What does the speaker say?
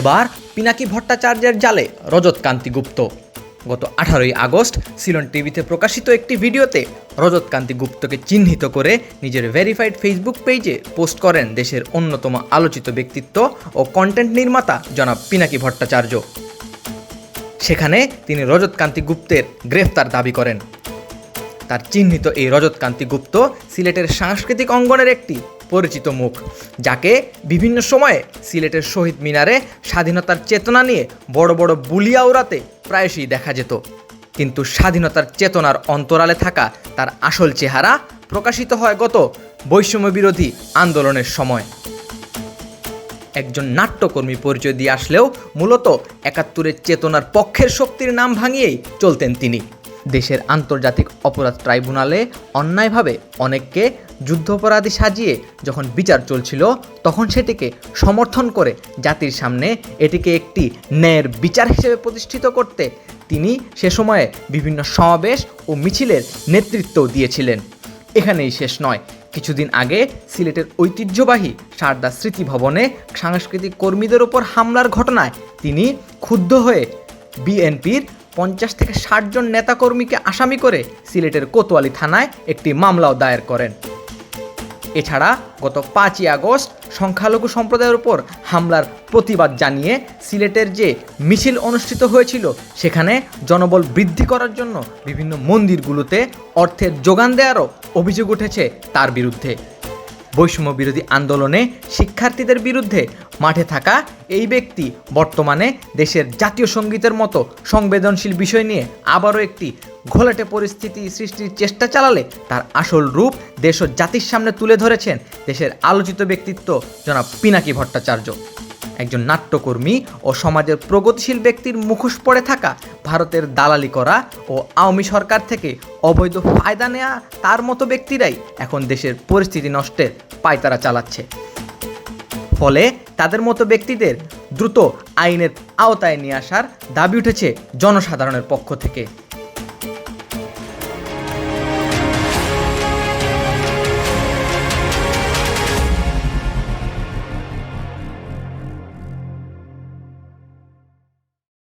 এবার পিনাকি ভট্টাচার্যের জালে রজত কান্তি গুপ্ত। গত আঠারোই আগস্ট সিলন টিভিতে প্রকাশিত একটি ভিডিওতে রজত কান্তি গুপ্তকে চিহ্নিত করে নিজের ভেরিফাইড ফেসবুক পেজে পোস্ট করেন দেশের অন্যতম আলোচিত ব্যক্তিত্ব ও কন্টেন্ট নির্মাতা জনাব পিনাকি ভট্টাচার্য। সেখানে তিনি রজত কান্তি গুপ্তের গ্রেফতার দাবি করেন। তার চিহ্নিত এই রজতকান্তি গুপ্ত সিলেটের সাংস্কৃতিক অঙ্গনের একটি পরিচিত মুখ, যাকে বিভিন্ন সময়ে সিলেটের শহীদ মিনারে স্বাধীনতার চেতনা নিয়ে বড় বড় বুলিয়া উড়াতে প্রায়শই দেখা যেত। কিন্তু স্বাধীনতার চেতনার অন্তরালে থাকা তার আসল চেহারা প্রকাশিত হয় গত বৈষম্য বিরোধী আন্দোলনের সময়। একজন নাট্যকর্মী পরিচয় দিয়ে আসলেও মূলত একাত্তরের চেতনার পক্ষের শক্তির নাম ভাঙিয়েই চলতেন তিনি। দেশের আন্তর্জাতিক অপরাধ ট্রাইব্যুনালে অন্যায়ভাবে অনেককে যুদ্ধাপরাধী সাজিয়ে যখন বিচার চলছিল, তখন সেটিকে সমর্থন করে জাতির সামনে এটিকে একটি ন্যায়ের বিচার হিসেবে প্রতিষ্ঠিত করতে তিনি সে সময়ে বিভিন্ন সমাবেশ ও মিছিলের নেতৃত্বও দিয়েছিলেন। এখানেই শেষ নয়। কিছুদিন আগে সিলেটের ঐতিহ্যবাহী সারদা স্মৃতি ভবনে সাংস্কৃতিক কর্মীদের ওপর হামলার ঘটনায় তিনি ক্ষুব্ধ হয়ে বিএনপির পঞ্চাশ থেকে ষাট জন নেতাকর্মীকে আসামি করে সিলেটের কোতোয়ালি থানায় একটি মামলাও দায়ের করেন। এছাড়া গত পাঁচই আগস্ট সংখ্যালঘু সম্প্রদায়ের উপর হামলার প্রতিবাদ জানিয়ে সিলেটের যে মিছিল অনুষ্ঠিত হয়েছিল, সেখানে জনবল বৃদ্ধি করার জন্য বিভিন্ন মন্দিরগুলোতে অর্থের যোগান দেওয়ারও অভিযোগ উঠেছে তার বিরুদ্ধে। বৈষম্য বিরোধী আন্দোলনে শিক্ষার্থীদের বিরুদ্ধে মাঠে থাকা এই ব্যক্তি বর্তমানে দেশের জাতীয় সঙ্গীতের মতো সংবেদনশীল বিষয় নিয়ে আবারও একটি ঘোলাটে পরিস্থিতি সৃষ্টির চেষ্টা চালালে তার আসল রূপ দেশ ও জাতির সামনে তুলে ধরেছেন দেশের আলোচিত ব্যক্তিত্ব জনাব পিনাকি ভট্টাচার্য। একজন নাট্যকর্মী ও সমাজের প্রগতিশীল ব্যক্তির মুখোশ পড়ে থাকা, ভারতের দালালি করা ও আওয়ামী সরকার থেকে অবৈধ ফায়দা নেওয়া তার মতো ব্যক্তিরাই এখন দেশের পরিস্থিতি নষ্টের পায়তারা চালাচ্ছে। ফলে তাদের মতো ব্যক্তিদের দ্রুত আইনের আওতায় নিয়ে আসার দাবি উঠেছে জনসাধারণের পক্ষ থেকে।